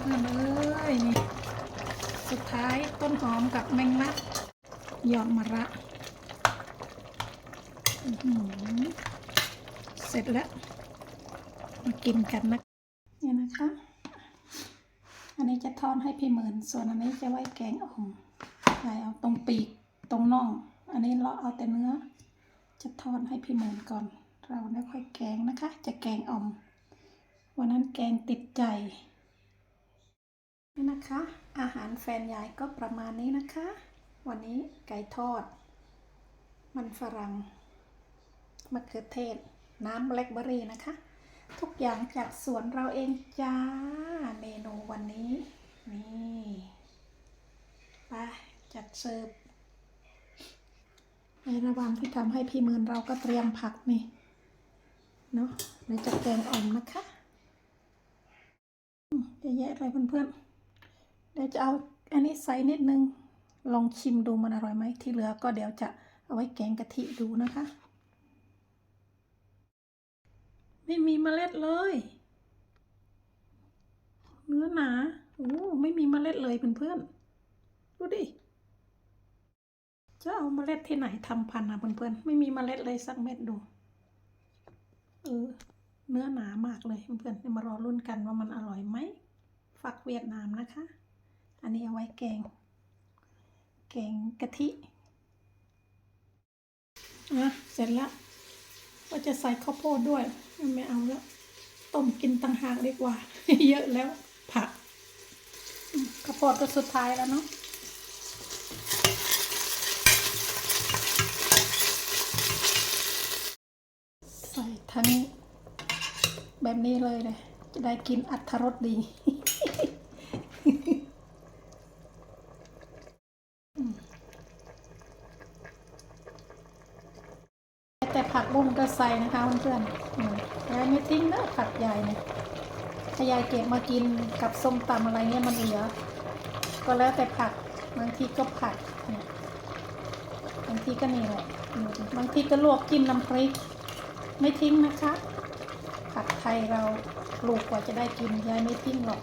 เพื่อนๆเอ้ยนี่สุดท้ายต้นหอมกับแมงลักยอดมะระเสร็จแล้ว มากินกันนะเนี่ยนะคะ อันนี้จะทอดให้พี่หมื่น ส่วนอันนี้จะไว้แกงอ่อมใส่เอาตรงปีกตรงน่อง อันนี้เราเอาแต่เนื้อ จะทอดให้พี่หมื่นก่อน เราไม่ค่อยแกงนะคะ จะแกงอ่อม วันนั้นแกงติดใจ นี่นะคะ อาหารแฟนยายก็ประมาณนี้นะคะ วันนี้ไก่ทอด มันฝรั่งมะเขือเทศ น้ำแบล็คเบอร์รี่นะคะ ทุกอย่างจากสวนเราเองจ้า เมนูวันนี้ นี่ไปจัดเสิร์ฟในระหว่างที่ทำให้พี่มืนเราก็เตรียมผักนี่เนาะเดี๋ยวจะแกงอ่อมนะคะเยอะแยะเลยเพื่อนๆ ดี๋ยวจะเอาอันนี้ใส่นิดนึง ลองชิมดูมันอร่อยไหม ที่เหลือก็เดี๋ยวจะเอาไว้แกงกะทิดูนะคะ ไม่มีเมล็ดเลย เนื้อหนาโอ้ไม่มีเมล็ดเลยเพื่อนๆ ดูดิ จะเอาเมล็ดที่ไหนทำพันธุ์นะเพื่อนๆ ไม่มีเมล็ดเลยสักเม็ดดู เออ เนื้อหนามากเลยเพื่อนๆเดี๋ยวมารอรุ่นกันว่ามันอร่อยไหมฝักเวียดนามนะคะ อันนี้เอาไว้แกง แกงกะทิอะเสร็จแล้วก็จะใส่ข้าวโพดด้วย ไม่เอาแล้ว ต้มกินต่างหากดีกว่า เยอะแล้วผักข้าวโพดก็สุดท้ายแล้วเนาะใส่ทั้งแบบนี้เลยเลยจะได้กินอัตรสดี แต่ผักบุ้งก็ใส่นะคะเพื่อนๆยายไม่ทิ้งนะผักยายเนี่ยถ้ายายเก็บมากินกับส้มตำอะไรเนี่ยมันเหลือ ก็แล้วแต่ผักบางทีก็ผักเนี่ยบางทีก็นี่แหละบางทีก็ลวกจิ้มน้ำพริก ไม่ทิ้งนะคะ ผักไทยเราปลูกกว่าจะได้กินยายไม่ทิ้งหรอก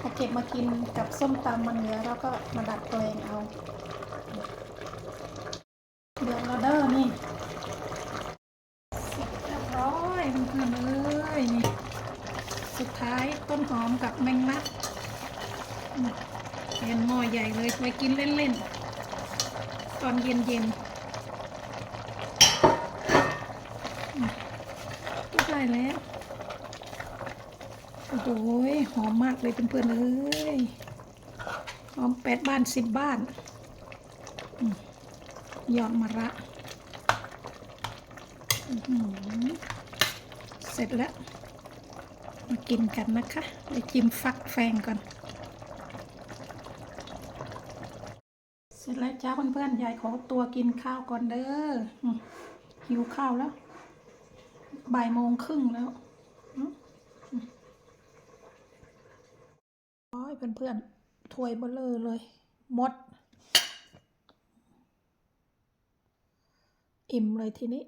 ถ้าเก็บมากินกับส้มตำมันเหลือเราก็มาดัดแปลงเอา เดือดแล้วเด้อนี่เสร็จเรียบร้อยเพื่อนๆเอ้ยนี่สุดท้าย ต้นหอมกับแมงลักอืมเป็นหม้อใหญ่เลยไว้กินเล่นๆ ตอนเย็นๆอืมได้แล้ว โอ้โหหอมมากเลยเพื่อนๆเอ้ยหอมแปดบ้านสิบบ้านอยอดมะระเสร็จแล้ว กินกันนะคะไปจิ้มฟักแฟงก่อน เสร็จแล้วจ้าเพื่อนๆยายขอตัวกินข้าวก่อนเด้อหิวข้าวแล้ว บ่ายโมงครึ่งแล้วอืมอืมโอ้ยเพื่อนๆถ้วยเบลเลอร์เลยหมด อิ่มเลยทีนี้